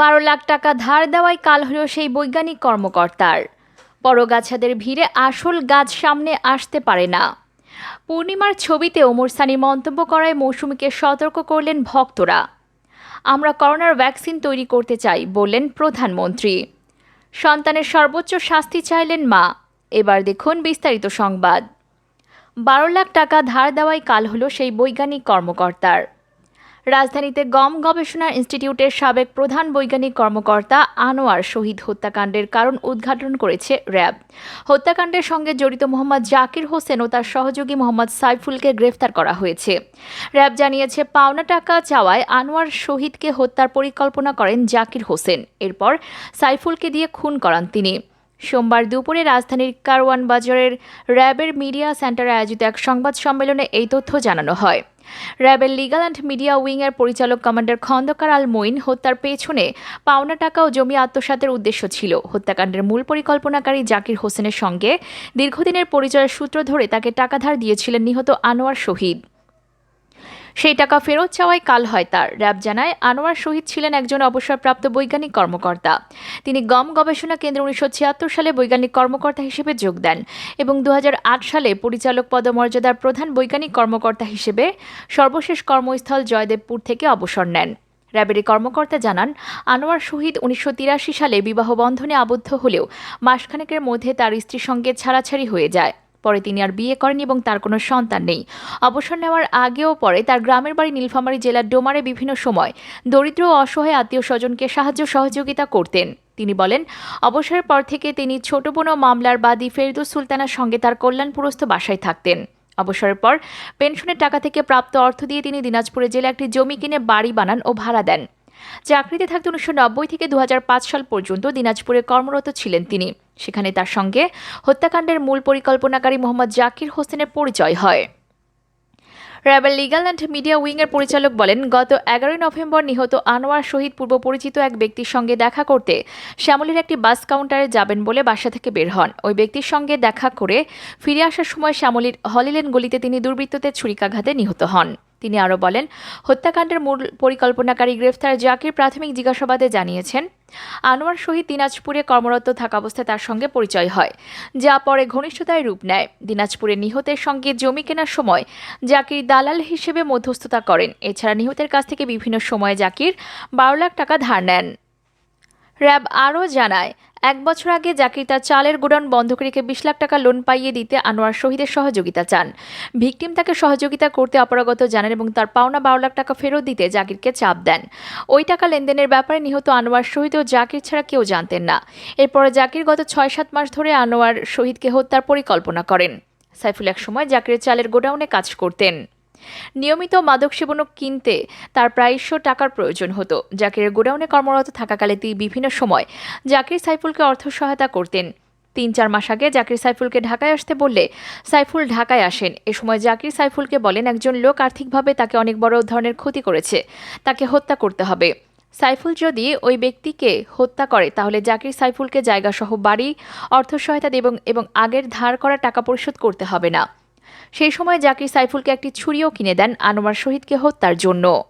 বারো লাখ টাকা ধার দেওয়ায় কাল হলো সেই বৈজ্ঞানিক কর্মকর্তার। বড়গাছাদের ভিড়ে আসল গাছ সামনে আসতে পারে না। পূর্ণিমার ছবিতে ওমর সানি মন্তব্য করায় মৌসুমীকে সতর্ক করলেন ভক্তরা। আমরা করোনার ভ্যাকসিন তৈরি করতে চাই, বললেন প্রধানমন্ত্রী। সন্তানের সর্বোচ্চ শাস্তি চাইলেন মা। এবার দেখুন বিস্তারিত সংবাদ। বারো লাখ টাকা ধার দেওয়াই কাল হলো সেই বৈজ্ঞানিক কর্মকর্তার। রাজধানীতে গম গবেষণা ইনস্টিটিউটের সাবেক প্রধান বৈজ্ঞানিক কর্মকর্তা আনোয়ার শহীদ হত্যাকাণ্ডের কারণ উদ্ঘাটন করেছে র্যাব। হত্যাকাণ্ডের সঙ্গে জড়িত মোহাম্মদ জাকির হোসেন ও তার সহযোগী মোহাম্মদ সাইফুলকে গ্রেফতার করা হয়েছে। র্যাব জানিয়েছে, পাওনা টাকা চাওয়ায় আনোয়ার শহীদকে হত্যার পরিকল্পনা করেন জাকির হোসেন। এরপর সাইফুলকে দিয়ে খুন করান তিনি। সোমবার দুপুরে রাজধানীর কারওয়ান বাজারের র্যাবের মিডিয়া সেন্টারে আয়োজিত এক সংবাদ সম্মেলনে এই তথ্য জানানো হয়। র্যাবের লিগাল অ্যান্ড মিডিয়া উইংয়ের পরিচালক কমান্ডার খন্দকার আল মঈন হত্যার পেছনে পাওনা টাকা ও জমি আত্মসাতের উদ্দেশ্য ছিল। হত্যাকাণ্ডের মূল পরিকল্পনাকারী জাকির হোসেনের সঙ্গে দীর্ঘদিনের পরিচয়ের সূত্র ধরে তাকে টাকা ধার দিয়েছিলেন নিহত আনোয়ার শহীদ। সেই টাকা ফেরত চাওয়ায় কাল হয় তার। র্যাব জানায়, আনোয়ার শহীদ ছিলেন একজন অবসরপ্রাপ্ত বৈজ্ঞানিক কর্মকর্তা। তিনি গম গবেষণা কেন্দ্র উনিশশো সালে বৈজ্ঞানিক কর্মকর্তা হিসেবে যোগ দেন এবং দু হাজার আট সালে পরিচালক পদমর্যাদার প্রধান বৈজ্ঞানিক কর্মকর্তা হিসেবে সর্বশেষ কর্মস্থল জয়দেবপুর থেকে অবসর নেন। র্যাবের কর্মকর্তা জানান, আনোয়ার শহীদ উনিশশো তিরাশি সালে বিবাহ বন্ধনে আবদ্ধ হলেও মাসখানেকের মধ্যে তার স্ত্রীর সঙ্গে ছাড়াছাড়ি হয়ে যায়। পরে তিনি আর বিয়ে করেন এবং তার কোনো সন্তান নেই। অবসর নেওয়ার আগেও পরে তার গ্রামের বাড়ি নীলফামারী জেলার ডোমারে বিভিন্ন সময় দরিদ্র ও অসহায় আত্মীয় স্বজনকে সাহায্য সহযোগিতা করতেন। তিনি বলেন, অবসরের পর থেকে তিনি ছোট বোনো মামলার বাদী ফেরদুস সুলতানার সঙ্গে তার কল্যাণপুরস্থ বাসায় থাকতেন। অবসরের পর পেনশনের টাকা থেকে প্রাপ্ত অর্থ দিয়ে তিনি দিনাজপুরে জেলে একটি জমি কিনে বাড়ি বানান ও ভাড়া দেন। চাকরিতে থাকতে উনিশশো নব্বই থেকে দু হাজার পাঁচ সাল পর্যন্ত দিনাজপুরে কর্মরত ছিলেন তিনি। সেখানে তার সঙ্গে হত্যাকাণ্ডের মূল পরিকল্পনাকারী মোহাম্মদ জাকির হোসেনের পরিচয় হয়। র্যাবের লিগাল অ্যান্ড মিডিয়া উইংয়ের পরিচালক বলেন, গত এগারোই নভেম্বর নিহত আনোয়ার শহীদ পূর্ব পরিচিত এক ব্যক্তির সঙ্গে দেখা করতে শ্যামলীর একটি বাস কাউন্টারে যাবেন বলে বাসা থেকে বের হন। ওই ব্যক্তির সঙ্গে দেখা করে ফিরে আসার সময় শ্যামলীর হলিলেন গলিতে তিনি দুর্বৃত্তদের ছুরিকাঘাতে নিহত হন। তিনি আরও বলেন, হত্যাকাণ্ডের মূল পরিকল্পনাকারী গ্রেফতার জাকির প্রাথমিক জিজ্ঞাসাবাদে জানিয়েছেন, আনোয়ার শহীদ দিনাজপুরে কর্মরত থাকা অবস্থায় তার সঙ্গে পরিচয় হয়, যা পরে ঘনিষ্ঠতায় রূপ নেয়। দিনাজপুরে নিহতের সঙ্গে জমি কেনার সময় জাকির দালাল হিসেবে মধ্যস্থতা করেন। এছাড়া নিহতের কাছ থেকে বিভিন্ন সময়ে জাকির বারো লাখ টাকা ধার নেন। র্যাব আরও জানায় এক বছর আগে জাকির তার চালের গোডাউন বন্ধক রেখে বিশ লাখ টাকা লোন পাইয়ে দিতে আনোয়ার শহীদের সহযোগিতা চান। ভিকটিম তাকে সহযোগিতা করতে অপারগত জানান এবং তার পাওনা বারো লাখ টাকা ফেরত দিতে জাকিরকে চাপ দেন। ওই টাকা লেনদেনের ব্যাপারে নিহত আনোয়ার শহীদ ও জাকির ছাড়া কেউ জানতেন না। এরপরে জাকির গত ছয় সাত মাস ধরে আনোয়ার শহীদকে হত্যার পরিকল্পনা করেন। সাইফুল এক সময় জাকিরের চালের গোডাউনে কাজ করতেন। নিয়মিত মাদক সেবন কিনতে তার প্রায়শ টাকার প্রয়োজন হতো। জাকিরের গোডাউনে কর্মরত থাকাকালে তিনি বিভিন্ন সময় জাকির সাইফুলকে অর্থ সহায়তা করতেন। তিন চার মাস আগে জাকির সাইফুলকে ঢাকায় আসতে বললে সাইফুল ঢাকায় আসেন। এ সময় জাকির সাইফুলকে বলেন, একজন লোক আর্থিকভাবে তাকে অনেক বড় ধরনের ক্ষতি করেছে, তাকে হত্যা করতে হবে। সাইফুল যদি ওই ব্যক্তিকে হত্যা করে, তাহলে জাকির সাইফুলকে জায়গাসহ বাড়ি, অর্থ সহায়তা এবং এবং আগের ধার করা টাকা পরিশোধ করতে হবে না। সেই সময় জাকির সাইফুলকে একটি ছুরিও কিনে দেন আনোয়ার শহীদকে হত্যার জন্য।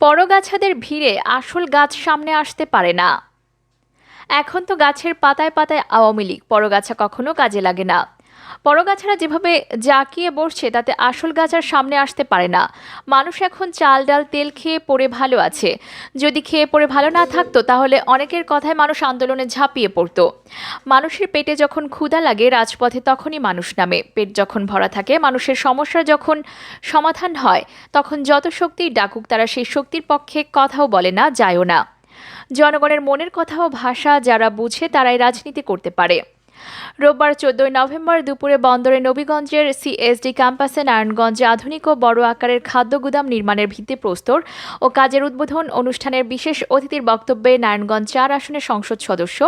পরগাছাদের ভিড়ে আসল গাছ সামনে আসতে পারে না। এখন তো গাছের পাতায় পাতায় আওয়ামী লীগ, পরগাছা কখনো কাজে লাগে না। পরগাছারা যেভাবে জাকিয়ে বসছে, তাতে আসল গাছ আর সামনে আসতে পারে না। মানুষ এখন চাল, ডাল, তেল খেয়ে পড়ে ভালো আছে। যদি খেয়ে পড়ে ভালো না থাকতো, তাহলে অনেকের কথায় মানুষ আন্দোলনে ঝাঁপিয়ে পড়ত। মানুষের পেটে যখন ক্ষুধা লাগে, রাজপথে তখনই মানুষ নামে। পেট যখন ভরা থাকে, মানুষের সমস্যা যখন সমাধান হয়, তখন যত শক্তির ডাকুক, তারা সেই শক্তির পক্ষে কথাও বলে না, যায়ও না। জনগণের মনের কথা ও ভাষা যারা বুঝে, তারাই রাজনীতি করতে পারে। রোববার চোদ্দই নভেম্বর দুপুরে বন্দরে নবীগঞ্জের সিএসডি ক্যাম্পাসে নারায়ণগঞ্জে আধুনিক ও বড় আকারের খাদ্য গুদাম নির্মাণের ভিত্তিপ্রস্তর ও কাজের উদ্বোধন অনুষ্ঠানের বিশেষ অতিথির বক্তব্যে নারায়ণগঞ্জ চার আসনের সংসদ সদস্য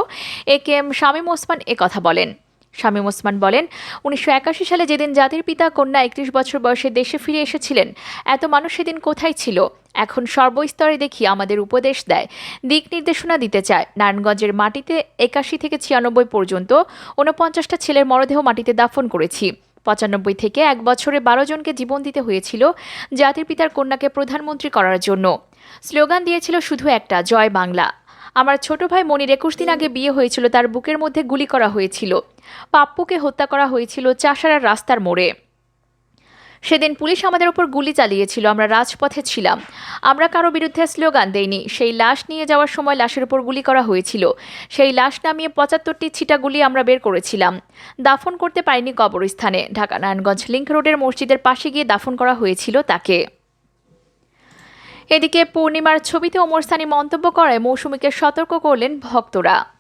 A K M Shamim Osman কথা বলেন। শামীম ওসমান বলেন, উনিশশো একাশি সালে যেদিন জাতির পিতা কন্যা একত্রিশ বছর বয়সে দেশে ফিরে এসেছিলেন, এত মানুষ সেদিন কোথায় ছিল? এখন সর্বস্তরে দেখি আমাদের উপদেশ দেয়। দিক নির্দেশনা দিতে চায়। নারায়ণগঞ্জের মাটিতে একাশি থেকে ছিয়ানব্বই পর্যন্ত ঊনপঞ্চাশটা ছেলের মরদেহ মাটিতে দাফন করেছি। পঁচানব্বই থেকে এক বছরে বারো জনকে জীবন দিতে হয়েছিল জাতির পিতার কন্যাকে প্রধানমন্ত্রী করার জন্য। স্লোগান দিয়েছিল শুধু একটা, জয় বাংলা। আমার ছোট ভাই মনির একুশ দিন আগে বিয়ে হয়েছিল, তার বুকের মধ্যে গুলি করা হয়েছিল। পাপ্পুকে হত্যা করা হয়েছিল চাষারার রাস্তার মোড়ে। সেদিন পুলিশ আমাদের ওপর গুলি চালিয়েছিল, আমরা রাজপথে ছিলাম। আমরা কারও বিরুদ্ধে স্লোগান দেইনি। সেই লাশ নিয়ে যাওয়ার সময় লাশের উপর গুলি করা হয়েছিল। সেই লাশ নামিয়ে পঁচাত্তরটি ছিটা গুলি আমরা বের করেছিলাম। দাফন করতে পারিনি কবরস্থানে। ঢাকা নারায়ণগঞ্জ লিংক রোডের মসজিদের পাশে গিয়ে দাফন করা হয়েছিল তাকে। এদিকে পূর্ণিমার ছবিতে ওমর সানি মন্তব্য করায় মৌসুমীকে সতর্ক করলেন ভক্তরা।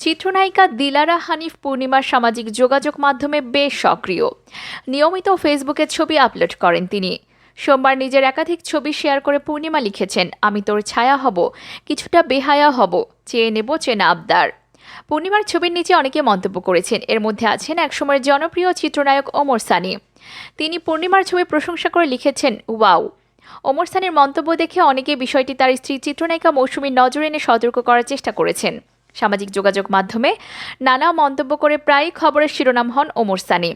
চিত্রনায়িকা দিলারা হানিফ পূর্ণিমার সামাজিক যোগাযোগ মাধ্যমে বেশ সক্রিয়। নিয়মিত ফেসবুকে ছবি আপলোড করেন তিনি। সোমবার নিজের একাধিক ছবি শেয়ার করে পূর্ণিমা লিখেছেন, আমি তোর ছায়া হব, কিছুটা বেহায়া হব, চেয়ে নেব, চেনা আবদার। পূর্ণিমার ছবির নিচে অনেকে মন্তব্য করেছেন, এর মধ্যে আছেন একসময়ের জনপ্রিয় চিত্রনায়ক ওমর সানি। তিনি পূর্ণিমার ছবি প্রশংসা করে লিখেছেন, ওয়াও। ওমর সানির মন্তব্য দেখে অনেকে বিষয়টি তার স্ত্রী চিত্রনায়িকা মৌসুমীর নজরে এনে সতর্ক করার চেষ্টা করেছেন। সামাজিক যোগাযোগ মাধ্যমে নানা মন্তব্য করে প্রায়ই খবরের শিরোনাম হন ওমর সানি।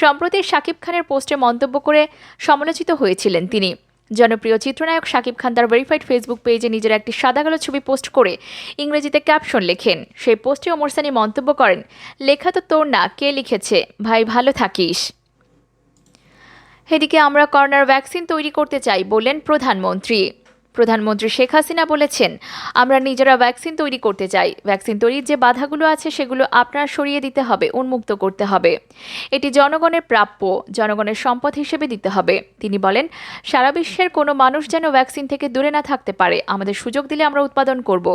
সম্প্রতি শাকিব খানের পোস্টে মন্তব্য করে সমালোচিত হয়েছিলেন তিনি। জনপ্রিয় চিত্রনায়ক শাকিব খান তার ভেরিফাইড ফেসবুক পেজে নিজের একটি সাদাকালো ছবি পোস্ট করে ইংরেজিতে ক্যাপশন লেখেন। সেই পোস্টে ওমর সানি মন্তব্য করেন, লেখা তো তোর না, কে লিখেছে? ভাই, ভালো থাকিস। এদিকে আমরা করোনার ভ্যাকসিন তৈরি করতে চাই বললেন প্রধানমন্ত্রী। প্রধানমন্ত্রী শেখ হাসিনা বলেছেন, আমরা নিজেরা ভ্যাকসিন তৈরি করতে চাই। ভ্যাকসিন তৈরির যে বাধাগুলো আছে সেগুলো আপনার সরিয়ে দিতে হবে, উন্মুক্ত করতে হবে। এটি জনগণের প্রাপ্য, জনগণের সম্পদ হিসেবে দিতে হবে। তিনি বলেন, সারা বিশ্বের কোনো মানুষ যেন ভ্যাকসিন থেকে দূরে না থাকতে পারে। আমাদের সুযোগ দিলে আমরা উৎপাদন করব।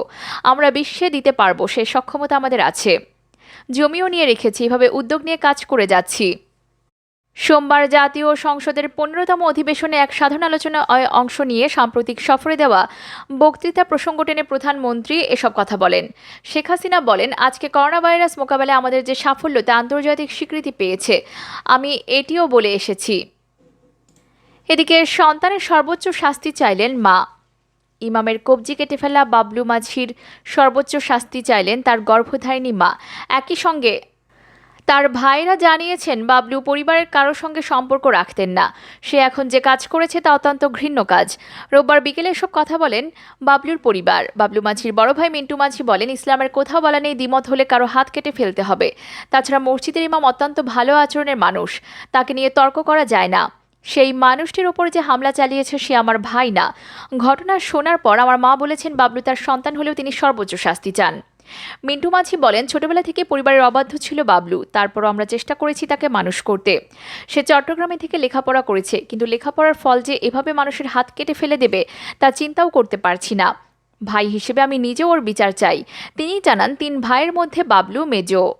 আমরা বিশ্বে দিতে পারব, সে সক্ষমতা আমাদের আছে। জমিও নিয়ে রেখেছি, এভাবে উদ্যোগ নিয়ে কাজ করে যাচ্ছি। সোমবার জাতীয় সংসদের পনেরোতম অধিবেশনে এক সাধারণ আলোচনায় অংশ নিয়ে সাম্প্রতিক সফরে দেওয়া বক্তৃতা প্রসঙ্গ টেনে প্রধানমন্ত্রী এসব কথা বলেন। শেখ হাসিনা বলেন, আজকে করোনা ভাইরাস মোকাবেলায় আমাদের যে সাফল্য তা আন্তর্জাতিক স্বীকৃতি পেয়েছে। আমি এটিও বলে এসেছি। এদিকে সন্তানের সর্বোচ্চ শাস্তি চাইলেন মা। ইমামের কবজি কেটে ফেলা বাবলু মাঝির সর্বোচ্চ শাস্তি চাইলেন তার গর্ভধারিণী মা। একই সঙ্গে তার ভাইরা জানিয়েছেন, বাবলু পরিবারের কারোর সঙ্গে সম্পর্ক রাখতেন না। সে এখন যে কাজ করেছে তা অত্যন্ত ঘৃণ্য কাজ। রোববার বিকেলে এসব কথা বলেন বাবলুর পরিবার। বাবলু মাঝির বড় ভাই মিন্টু মাঝি বলেন, ইসলামের কোথাও বলা নেই, দ্বিমত হলে কারও হাত কেটে ফেলতে হবে। তাছাড়া মসজিদের ইমাম অত্যন্ত ভালো আচরণের মানুষ। তাকে নিয়ে তর্ক করা যায় না। সেই মানুষটির ওপর যে হামলা চালিয়েছে সে আমার ভাই না। ঘটনা শোনার পর আমার মা বলেছেন, বাবলু তার সন্তান হলেও তিনি সর্বোচ্চ শাস্তি চান। মিন্টু মাঝি বলেন, ছোটবেলা থেকে পরিবারের অবাধ্য ছিল বাবলু। তারপরও আমরা চেষ্টা করেছি তাকে মানুষ করতে। সে চট্টগ্রামে থেকে লেখাপড়া করেছে। কিন্তু লেখাপড়ার ফল যে এভাবে মানুষের হাত কেটে ফেলে দেবে, তা চিন্তাও করতে পারছি না। ভাই হিসেবে আমি নিজেও ওর বিচার চাই। তিনি জানান, তিন ভাইয়ের মধ্যে বাবলু মেজো।